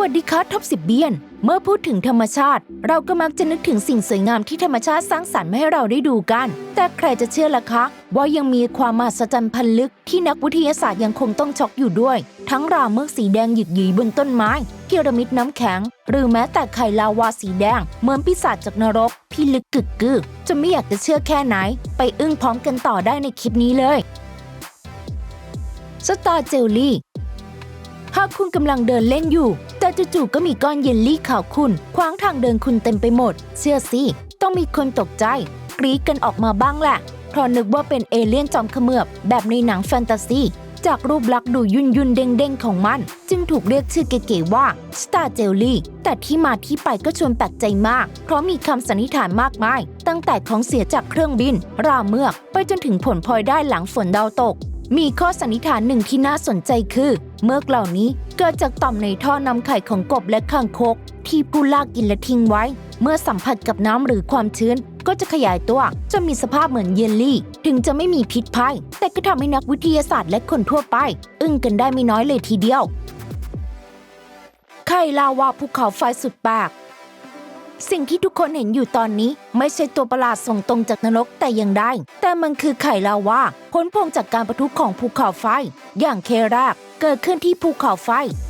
วัสดีค่ะท็อปสิบเบียน เมื่อพูดถึงธรรมชาติ เราก็มักจะนึกถึงสิ่งสวยงามที่ธรรมชาติสร้างสรรค์มาให้เราได้ดูกัน แต่ใครจะเชื่อล่ะคะ ว่ายังมีความมหัศจรรย์พันลึกที่นักวิทยาศาสตร์ยังคงต้องช็อกอยู่ด้วย ทั้งราเมือกสีแดงหยึกหยีบนต้นไม้พีระมิดน้ำแข็ง หรือแม้แต่ไข่ลาวาสีแดง เหมือนปีศาจจากนรกที่ลึกกึกกือจะไม่อยากจะเชื่อแค่ไหน ไปอึ้งพร้อมกันต่อได้ในคลิปนี้เลยสตาร์เจลลี่ หากคุณกำลังเดินเล่นอยู่ แต่จู่ๆก็มีก้อนเยลลี่ขาวขุ่นขวางทางเดินคุณเต็มไปหมด เชื่อสิ ต้องมีคนตกใจ กรี๊ดกันออกมาบ้างแหละ เพราะนึกว่าเป็นเอเลี่ยนจอมเขมือบ แบบในหนังแฟนตาซี จากรูปลักษณ์ดูยุ่นยุ่นๆเด้งๆของมัน จึงถูกเรียกชื่อเก๋ๆว่า Star Jelly แต่ที่มาที่ไปก็ชวนแปลกใจมาก เพราะมีคำสันนิษฐานมากมาย ตั้งแต่ของเสียจากเครื่องบิน ราเมือก ไปจนถึงผลพลอยได้หลังฝนดาวตก มีข้อสันนิษฐานหนึ่งที่น่าสนใจคือ เมือกเหล่านี้เกิดจากต่อมในท่อนำไข่ของกบและคางคก ที่ผู้ล่ากินและทิ้งไว้ เมื่อสัมผัสกับน้ำหรือความชื้น ก็จะขยายตัวจนมีสภาพเหมือนเยลลี่ ถึงจะไม่มีพิษภัย แต่ก็ทำให้นักวิทยาศาสตร์และคนทั่วไป อึ้งกันได้ไม่น้อยเลยทีเดียว ไข่ลาวาภูเขาไฟสุดแปลก สิ่งที่ทุกคนเห็นอยู่ตอนนี้ ไม่ใช่ตัวประหลาดส่งตรงจากนรกแต่ย่างใดแต่มันคือไข่ลาวาพ้นพงจากการประทุของภูเขาไฟ อย่างเคแรกเกิดขึ้นที่ภูเขาไฟ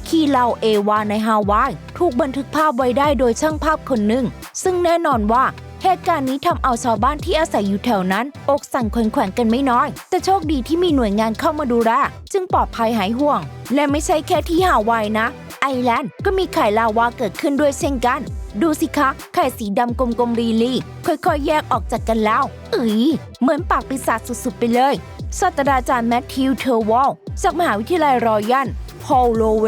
คีเลาเอวาในฮาวาย ถูกบันทึกภาพไว้ได้โดยช่างภาพคนหนึ่ง ซึ่งแน่นอนว่าเหตุการณ์นี้ทำเอาชาวบ้านที่อาศัยอยู่แถวนั้น อกสั่นขวัญแขวนกันไม่น้อย แต่โชคดีที่มีหน่วยงานเข้ามาดูแลจึงปลอดภัยหายห่วง และไม่ใช่แค่ที่ฮาวายนะ แลนด์ ก็มีไข่ลาวาเกิดขึ้นด้วยเช่นกัน ดูสิคะ ไข่สีดำกลมๆรีลีค่อยๆ แยกออกจากกันแล้วเอ๋ยเหมือนปากปีศาจสุดๆ ไปเลยศาสตราจารย์แมทธิวเทอร์วอลจากมหาวิทยาลัยรอยันพอลโลเว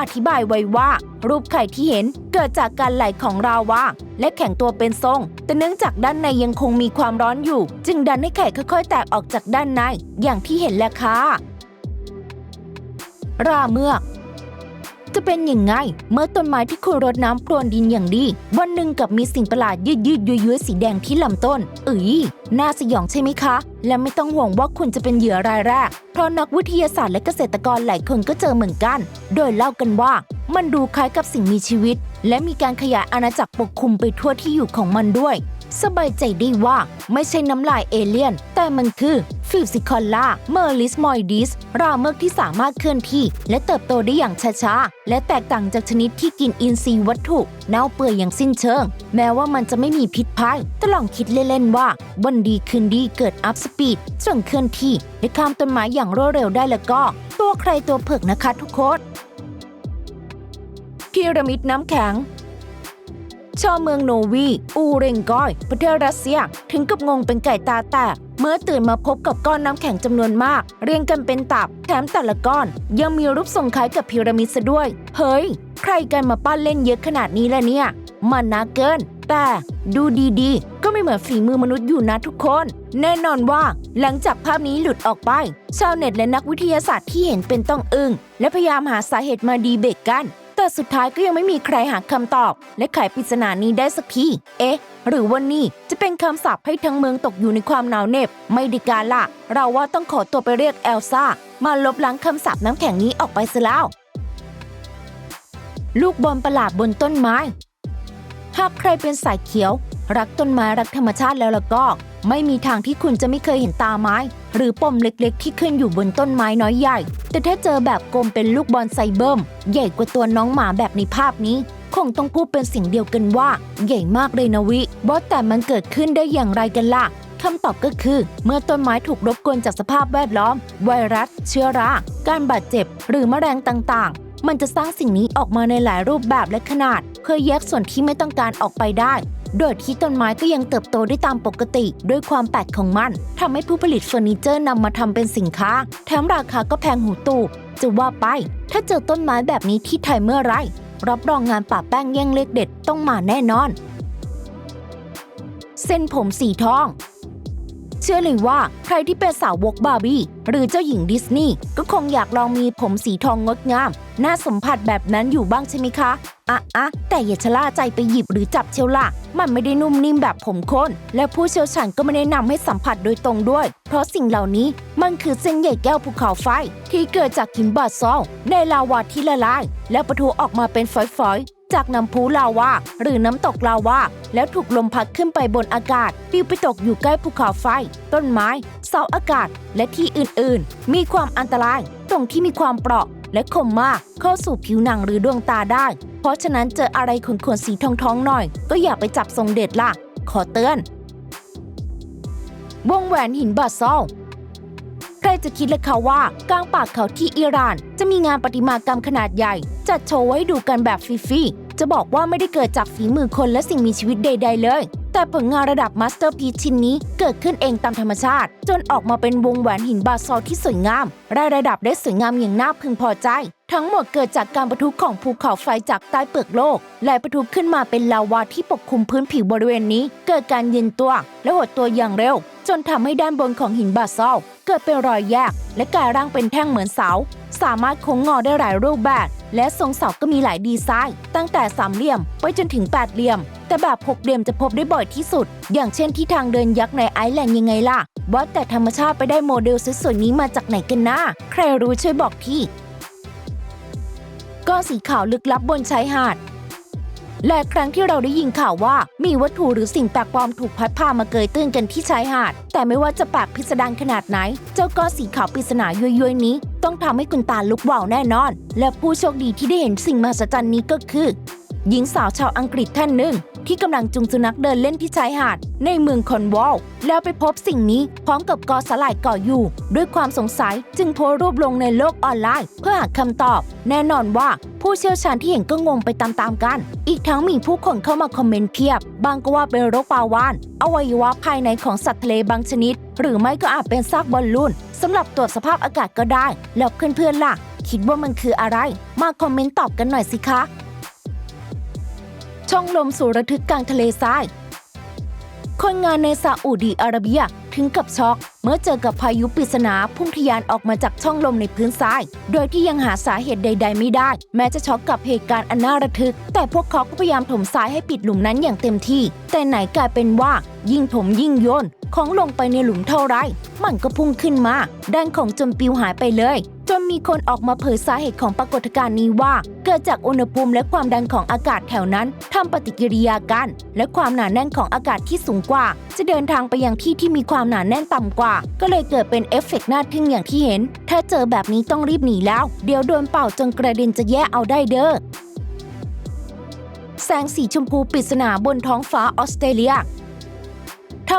อธิบายไว้ว่า รูปไข่ที่เห็นเกิดจากการไหลของราวาและแข็งตัวเป็นทรง แต่เนื่องจากด้านในยังคงมีความร้อนอยู่ จึงดันให้ไข่ค่อยๆ แตกออกจากด้านใน อย่างที่เห็นแหละค่ะราเมือก จะเป็นยังไง เมื่อต้นไม้ที่คุณรดน้ำพรวนดินอย่างดี วันหนึ่งกับมีสิ่งประหลาดยืดยืดย้ยๆสีแดงที่ลำต้นเอ๋ยน่าสยองใช่ไหมคะ และไม่ต้องห่วงว่าคุณจะเป็นเหยื่อรายแรก เพราะนักวิทยาศาสตร์และเกษตรกรหลายคนก็เจอเหมือนกัน โดยเล่ากันว่า มันดูคล้ายกับสิ่งมีชีวิต และมีการขยายอาณาจักรปกคลุมไปทั่วที่อยู่ของมันด้วย สบายใจได้ว่าไม่ใช่น้ำลายเอเลี่ยน แต่มันคือ ฟิวซิคอลล่าเมอร์ลิสมอยดิสราเมือกที่สามารถเคลื่อนที่ และเติบโตได้อย่างช้าๆ และแตกต่างจากชนิดที่กินอินทรีย์วัตถุเน่าเปื่อยอย่างสิ้นเชิง แม้ว่ามันจะไม่มีพิษภัยแต่ลองคิดเล่นๆว่า วันดีคืนดีเกิดอัพสปีดจนเคลื่อนที่และข้ามต้นไม้อย่างรวดเร็วได้แล้วก็ ตัวใครตัวเผือกนะคะทุกคนพีระมิดน้ำแข็ง ชาวเมืองโนวี อูเรงกอยประเทศรัสเซีย ถึงกับงงเป็นไก่ตาแตกเมื่อตื่นมาพบกับก้อนน้ำแข็งจำนวนมาก เรียงกันเป็นตับ แถมแต่ละก้อน ยังมีรูปทรงคล้ายกับพีระมิดซะด้วย เฮ้ย ใครกันมาปั้นเล่นเยอะขนาดนี้ล่ะเนี่ย มันนาเกิน แต่ดูดีๆ ก็ไม่เหมือนฝีมือมนุษย์อยู่นะทุกคน แน่นอนว่า หลังจากภาพนี้หลุดออกไป ชาวเน็ตและนักวิทยาศาสตร์ที่เห็นเป็นต้องอึง้งและพยายามหาสาเหตุมาดีเบตกัน แต่สุดท้ายก็ยังไม่มีใครหาคำตอบ และไขปริศนานี้ได้สักที เอ๊ะ หรือว่านี่จะเป็นคำสาปให้ทั้งเมืองตกอยู่ในความหนาวเหน็บ ไม่ดีการละ เราว่าต้องขอตัวไปเรียกเอลซ่า มาลบล้างคำสาปน้ำแข็งนี้ออกไปซะแล้ว ลูกบอลประหลาดบนต้นไม้ หากใครเป็นสายเขียว รักต้นไม้รักธรรมชาติแล้วล่ะก็ ไม่มีทางที่คุณจะไม่เคยเห็นตาไม้ หรือปมเล็กๆ ที่ขึ้นอยู่บนต้นไม้น้อยใหญ่ แต่ถ้าเจอแบบกลมเป็นลูกบอลไซเบิมใหญ่กว่าตัวน้องหมาแบบในภาพนี้ คงต้องพูดเป็นสิ่งเดียวกันว่า ใหญ่มากเลยนะวิบอสแต่มันเกิดขึ้นได้อย่างไรกันล่ะคำตอบก็คือ เมื่อต้นไม้ถูกรบกวนจากสภาพแวดล้อม ไวรัส เชื้อรา การบาดเจ็บ หรือแมลงต่างๆ มันจะสร้างสิ่งนี้ออกมาในหลายรูปแบบและขนาด เพื่อแยกส่วนที่ไม่ต้องการออกไปได้ โดยที่ต้นไม้ก็ยังเติบโตได้ตามปกติ ด้วยความแปลกของมันทำให้ผู้ผลิตเฟอร์นิเจอร์นำมาทำเป็นสินค้า แถมราคาก็แพงหูตูจะว่าไป ถ้าเจอต้นไม้แบบนี้ที่ไทยเมื่อไรรับรองงานป่าแป้งแย่งเลขเด็ดต้องมาแน่นอน เส้นผมสีทอง ชชื่อเลยว่าใครที่เป็นสาวกบาร์บี้หรือเจ้าหญิงดิสนีย์ก็คงอยากลองมีผมสีทองงดงาม น่าสัมผัสแบบนั้นอยู่บ้างใช่ไหมคะอะอะแต่อย่าชะล่าใจไปหยิบหรือจับเชียวล่ะ มันไม่ได้นุ่มนิ่มแบบผมข้น และผู้เชี่ยวชาญก็ไม่แนะนำให้สัมผัสโดยตรงด้วย เพราะสิ่งเหล่านี้มันคือเส้นใหญ่แก้วภูเขาไฟ ที่เกิดจากหินบาซอลในลาวาที่ละลาย และปะทุออกมาเป็นฝอยๆ จากน้ำพุลาวาหรือน้ำตกลาวาแล้วถูกลมพัดขึ้นไปบนอากาศปลิวไปตกอยู่ใกล้ภูเขาไฟ ต้นไม้ เสาอากาศ และที่อื่นๆ มีความอันตรายตรงที่มีความเปราะและคมมากเข้าสู่ผิวหนังหรือดวงตาได้ เพราะฉะนั้นเจออะไรขนๆสีทองๆหน่อย ก็อย่าไปจับทรงเด็ดล่ะ ขอเตือน วงแหวนหินบาซอล รจะคิดเลยค่ะว่ากลางป่าเขาที่อิหร่าน จะมีงานประติมากรรมขนาดใหญ่ จัดโชว์ไว้ดูกันแบบฟรีๆจะบอกว่าไม่ได้เกิดจากฝีมือคนและสิ่งมีชีวิตใด ๆ เลย แต่ผลงานระดับมาสเตอร์พีชิ้นนี้เกิดขึ้นเองตามธรรมชาติ จนออกมาเป็นวงแหวนหินบาซอลที่สวยงามรายระดับได้สวยงามอย่างน่าพึงพอใจ ทั้งหมดเกิดจากการประทุของภูเขาไฟจากใต้เปลือกโลก และประทุขึ้นมาเป็นลาวาที่ปกคลุมพื้นผิวบริเวณนี้ เกิดการเย็นตัว และหดตัวอย่างเร็ว จนทำให้ด้านบนของหินบาซอลเกิดเป็นรอยแยก และกลายร่างเป็นแท่งเหมือนเสาสามารถโค้งงอได้หลายรูปแบบ และทรงเสาก็มีหลายดีไซน์ ตั้งแต่สามเหลี่ยมไปจนถึงแปดเหลี่ยม แต่แบบหกเหลี่ยมจะพบได้บ่อยที่สุด อย่างเช่นที่ทางเดินยักษ์ในไอซ์แลนด์ยังไงล่ะ ว่าแต่ธรรมชาติไปได้โมเดลสวยๆนี้มาจากไหนกันนะใครรู้ช่วยบอกทีก้อนสีขาวลึกลับบนชายหาดและครั้งที่เราได้ยินข่าวว่ามีวัตถุหรือสิ่งแปลกปลอมถูกพัดพามาเกยตื้นกันที่ชายหาด แต่ไม่ว่าจะแปลกพิสดารขนาดไหน เจ้าก้อนสีขาวปริศนาย้อยๆนี้ ต้องทำให้คุณตาลุกวาวแน่นอน และผู้โชคดีที่ได้เห็นสิ่งมหัศจรรย์นี้ก็คือ หญิงสาวชาวอังกฤษท่านหนึ่ง ที่กำลังจุงสุนัขเดินเล่นที่ชายหาด ในเมืองคอนวอลแล้วไปพบสิ่งนี้พร้อมกับกอสลายก่ออยู่ ด้วยความสงสัยจึงโพสต์รูปลงในโลกออนไลน์ เพื่อหาคำตอบ แน่นอนว่าผู้เชี่ยวชาญที่เห็นก็งงไปตามๆกัน อีกทั้งมีผู้คนเข้ามาคอมเมนต์เพียบ บางก็ว่าเป็นโรคปาวาน อวัยวะภายในของสัตว์ทะเลบางชนิด หรือไม่ก็อาจเป็นซากบอลลูนสำหรับตรวจสภาพอากาศก็ได้ แล้วเพื่อนๆล่ะ คิดว่ามันคืออะไร มาคอมเมนต์ตอบกันหน่อยสิคะ ช่องลมสู่ระทึกกลางทะเลทราย คนงานในซาอุดีอาระเบียถึงกับช็อก เมื่อเจอกับพายุปริศนาพุ่งทะยานออกมาจากช่องลมในพื้นทราย โดยที่ยังหาสาเหตุใด ๆ ไม่ได้ แม้จะช็อกกับเหตุการณ์อันน่าระทึก แต่พวกเขาก็พยายามถมทรายให้ปิดหลุมนั้นอย่างเต็มที่ แต่ไหนกลายเป็นว่ายิ่งถมยิ่งโยน ของลงไปในหลุมเท่าไร มันก็พุ่งขึ้นมา ด้านของจนปิวหายไปเลย จนมีคนออกมาเผยสาเหตุของปรากฏการณ์นี้ว่า เกิดจากอุณหภูมิและความดันของอากาศแถวนั้นทำปฏิกิริยากัน และความหนาแน่นของอากาศที่สูงกว่า จะเดินทางไปยังที่ที่มีความหนาแน่นต่ำกว่า ก็เลยเกิดเป็นเอฟเฟกต์น่าทึ่งอย่างที่เห็น ถ้าเจอแบบนี้ต้องรีบหนีแล้ว เดี๋ยวโดนเป่าจนกระเด็นจะแย่เอาได้เด้อแสงสีชมพูปริศนาบนท้องฟ้าออสเตรเลีย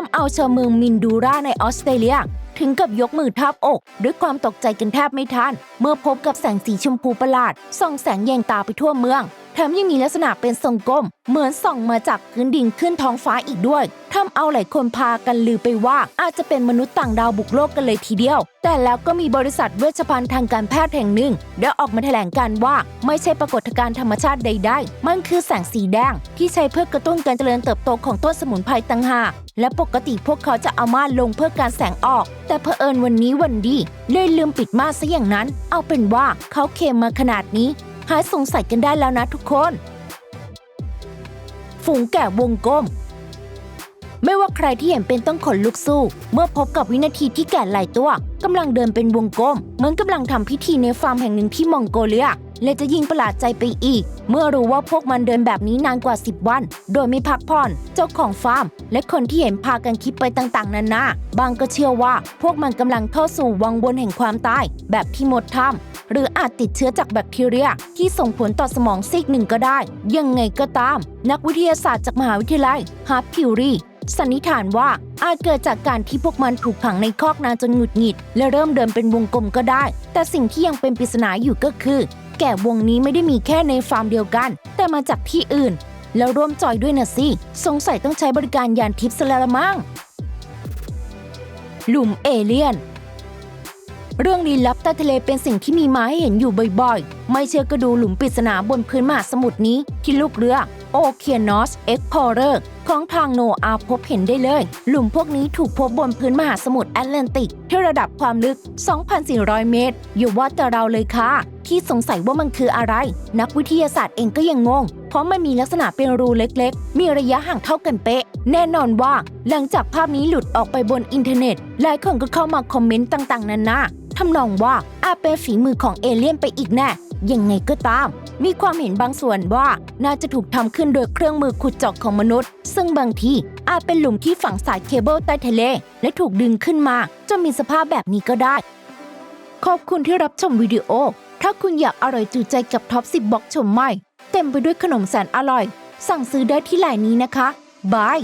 ำเอาชาวเมืองมินดูราในออสเตรเลีย ถึงกับยกมือทับอก ด้วยความตกใจกันแทบไม่ทัน เมื่อพบกับแสงสีชมพูประหลาดส่องแสงแยงตาไปทั่วเมือง มยังมีลักษณะเป็นทรงกลม เหมือนส่องมาจากพื้นดินขึ้นท้องฟ้าอีกด้วยทำเอาหลายคนพากันลือไปว่า อาจจะเป็นมนุษย์ต่างดาวบุกโลกกันเลยทีเดียว แต่แล้วก็มีบริษัทเวชภัณฑ์ทางการแพทย์แห่งหนึ่งได้ออกมาแถลงการว่า ไม่ใช่ปรากฏการณ์ธรรมชาติใดๆ มันคือแสงสีแดง ที่ใช้เพื่อกระตุ้นการเจริญเติบโตของต้นสมุนไพรต่างหากและปกติพวกเขาจะเอาม่านลงเพื่อการแสงออก แต่เผอิญวันนี้วันดีเลยลืมปิดม่านซะอย่างนั้น เอาเป็นว่าเขาเคมมาขนาดนี้ หายสงสัยกันได้แล้วนะทุกคน ฝูงแกะวงกลม ไม่ว่าใครที่เห็นเป็นต้องขนลุกสู้ เมื่อพบกับวินาทีที่แกะหลายตัวกำลังเดินเป็นวงกลม เหมือนกำลังทำพิธีในฟาร์มแห่งหนึ่งที่มองโกเลีย และจะยิ่งประหลาดใจไปอีก เมื่อรู้ว่าพวกมันเดินแบบนี้นานกว่า 10 วัน โดยไม่พักผ่อน เจ้าของฟาร์ม และคนที่เห็นพากันคิดไปต่างๆนานาบางก็เชื่อว่า พวกมันกำลังเข้าสู่วังวนแห่งความตาย แบบที่มดทำหรืออาจติดเชื้อจากแบคทีเรีย ที่ส่งผลต่อสมองซีกหนึ่งก็ได้ ยังไงก็ตาม นักวิทยาศาสตร์จากมหาวิทยาลัยฮาร์พิวรีสันนิษฐานว่าอาจเกิดจากการที่พวกมันถูกขังในคอกนานจนหงุดหงิด และเริ่มเดินเป็นวงกลมก็ได้ แต่สิ่งที่ยังเป็นปริศนาอยู่ก็คือ แก่วงนี้ไม่ได้มีแค่ในฟาร์มเดียวกัน แต่มาจากที่อื่น แล้วร่วมจอยด้วยนะสิ สงสัยต้องใช้บริการยานทิพย์ซะแล้วละมั้งหลุมเอเลี่ยน เรื่องลี้ลับใต้ทะเลเป็นสิ่งที่มีมาให้เห็นอยู่บ่อยๆ ไม่เชื่อก็ดูหลุมปริศนาบนพื้นมหาสมุทรนี้ที่ลูกเรือโอเคียนอสเอ็กพอร์เรอร์ของทางโนอาพบเห็นได้เลย หลุมพวกนี้ถูกพบบนพื้นมหาสมุทรแอตแลนติก ที่ระดับความลึก 2,400 เมตร อยู่ว่าแต่เราเลยค่ะ ที่สงสัยว่ามันคืออะไร นักวิทยาศาสตร์เองก็ยังงง เพราะมันมีลักษณะเป็นรูเล็กๆ มีระยะห่างเท่ากันเป๊ะ แน่นอนว่า หลังจากภาพนี้หลุดออกไปบนอินเทอร์เน็ต หลายคนก็เข้ามาคอมเมนต์ต่างๆนานาทำนองว่าอาจเป็นฝีมือของเอเลี่ยนไปอีกแน่ ยังไงก็ตาม มีความเห็นบางส่วนว่าน่าจะถูกทำขึ้นโดยเครื่องมือขุดเจาะของมนุษย์ ซึ่งบางทีอาจเป็นหลุมที่ฝังสายเคเบิลใต้ทะเล และถูกดึงขึ้นมาจนมีสภาพแบบนี้ก็ได้ ขอบคุณที่รับชมวิดีโอ ถ้าคุณอยากอร่อยจูใจกับท็อป10บล็อกชมใหม่ เต็มไปด้วยขนมแสนอร่อย สั่งซื้อได้ที่ไลน์นี้นะคะบาย